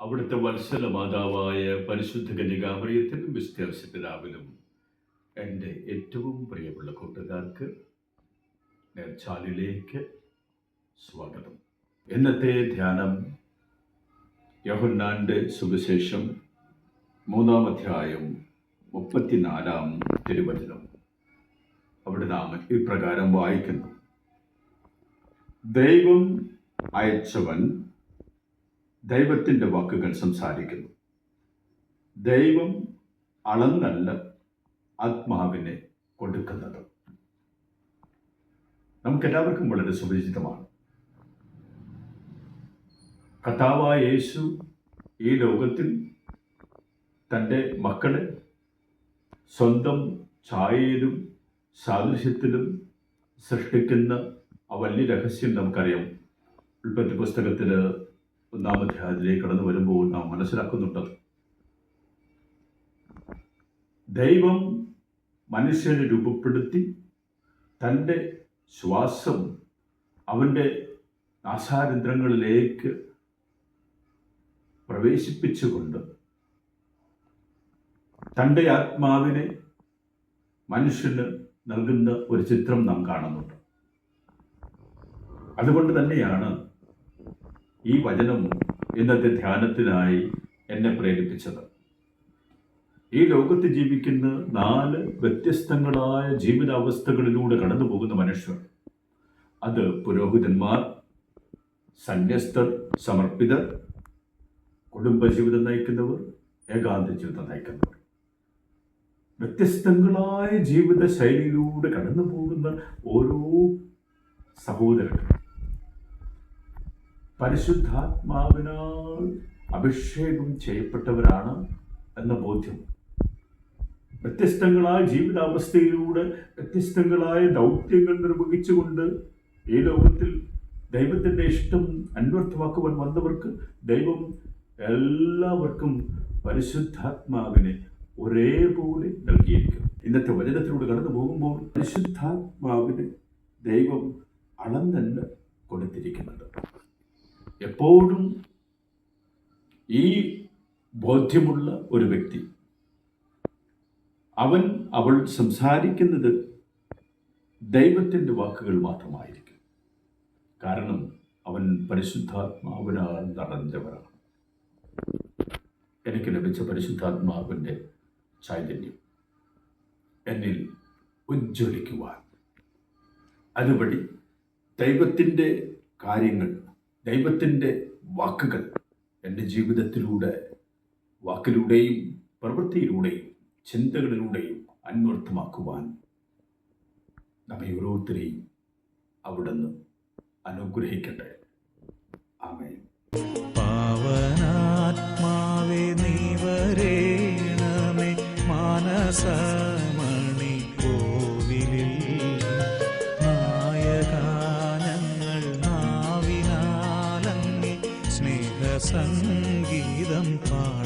അവിടുത്തെ വത്സല മാതാവായ പരിശുദ്ധ കന്യകാമറിയത്തിനും പിതാവിനും എന്റെ ഏറ്റവും പ്രിയമുള്ള കൂട്ടുകാർക്ക് നേർച്ചാലിലേക്ക് സ്വാഗതം. ഇന്നത്തെ ധ്യാനം യോഹന്നാന്റെ സുവിശേഷം മൂന്നാം അധ്യായം മുപ്പത്തിനാലാം തിരുവചനം. അവിടെ നാം ഇപ്രകാരം വായിക്കുന്നു. ദൈവം അയച്ചവൻ ദൈവത്തിന്റെ വാക്കുകൾ സംസാരിക്കുന്നു. ദൈവം അളന്നല്ല ആത്മാവിനെ കൊടുക്കുന്നത്. നമുക്കെല്ലാവർക്കും വളരെ സുപരിചിതമാണ്. കർത്താവായ യേശു ഈ ലോകത്തിൽ തന്റെ മക്കളെ സ്വന്തം ഛായയിലും സാദൃശ്യത്തിലും സൃഷ്ടിക്കുന്ന ആ വലിയ രഹസ്യം നമുക്കറിയാം. ഉൽപ്പത്തി പുസ്തകത്തിൽ ഒന്നാമത്തെ അധ്യായത്തിലേക്ക് കടന്നു വരുമ്പോൾ നാം മനസ്സിലാക്കുന്നുണ്ട്. ദൈവം മനുഷ്യനെ രൂപപ്പെടുത്തി തന്റെ ശ്വാസം അവന്റെ നാസാരന്ധ്രങ്ങളിലേക്ക് പ്രവേശിപ്പിച്ചുകൊണ്ട് തന്റെ ആത്മാവിനെ മനുഷ്യന് നൽകുന്ന ഒരു ചിത്രം നാം കാണുന്നുണ്ട്. അതുകൊണ്ട് തന്നെയാണ് ഈ വചനം ഇന്നത്തെ ധ്യാനത്തിനായി എന്നെ പ്രേരിപ്പിച്ചത്. ഈ ലോകത്ത് ജീവിക്കുന്ന നാല് വ്യത്യസ്തങ്ങളായ ജീവിതാവസ്ഥകളിലൂടെ കടന്നു പോകുന്ന മനുഷ്യർ. അത് പുരോഹിതന്മാർ സന്യസ്തർ സമർപ്പിതർ കുടുംബജീവിതം നയിക്കുന്നവർ ഏകാന്ത ജീവിതം നയിക്കുന്നവർ. വ്യത്യസ്തങ്ങളായ ജീവിത ശൈലിയിലൂടെ കടന്നു പോകുന്ന ഓരോ സഹോദരനും പരിശുദ്ധാത്മാവിനാൽ അഭിഷേകം ചെയ്യപ്പെട്ടവരാണ് എന്ന ബോധ്യം. വ്യത്യസ്തങ്ങളായ ജീവിതാവസ്ഥയിലൂടെ വ്യത്യസ്തങ്ങളായ ദൗത്യങ്ങൾ നിർവഹിച്ചുകൊണ്ട് ഈ ലോകത്തിൽ ദൈവത്തിന്റെ ഇഷ്ടം അന്വർത്ഥമാക്കുവാൻ വന്നവർക്ക് ദൈവം എല്ലാവർക്കും പരിശുദ്ധാത്മാവിനെ ഒരേപോലെ നൽകിയിരിക്കും ഇന്നത്തെ വചനത്തിലൂടെ കടന്നു പോകുമ്പോൾ പരിശുദ്ധാത്മാവിനെ ദൈവം അളന്നല്ല കൊടുത്തിരിക്കുന്നത് എപ്പോഴും ഈ ബോധ്യമുള്ള ഒരു വ്യക്തി. അവൻ അവൾ സംസാരിക്കുന്നത് ദൈവത്തിന്റെ വാക്കുകൾ മാത്രമായിരിക്കും. കാരണം അവൻ പരിശുദ്ധാത്മാവിനാൽ നിറഞ്ഞവരാണ് എനിക്ക് ലഭിച്ച പരിശുദ്ധാത്മാവിന്റെ ചൈതന്യം എന്നിൽ ഉജ്ജ്വലിക്കുവാൻ. അതുവഴി ദൈവത്തിന്റെ കാര്യങ്ങൾ ദൈവത്തിന്റെ വാക്കുകൾ എന്റെ ജീവിതത്തിലൂടെ വാക്കിലൂടെയും പ്രവൃത്തിയിലൂടെയും ചിന്തകളിലൂടെയും അന്വർത്ഥമാക്കുവാൻ നമ്മെ ഓരോരുത്തരെയും അവിടുന്ന് അനുഗ്രഹിക്കട്ടെ. ആമേ പാവനാത്മാവേ നീ വരേണമേ മാനസമണി സ്നേഹസംഗീതം പാടുന്നു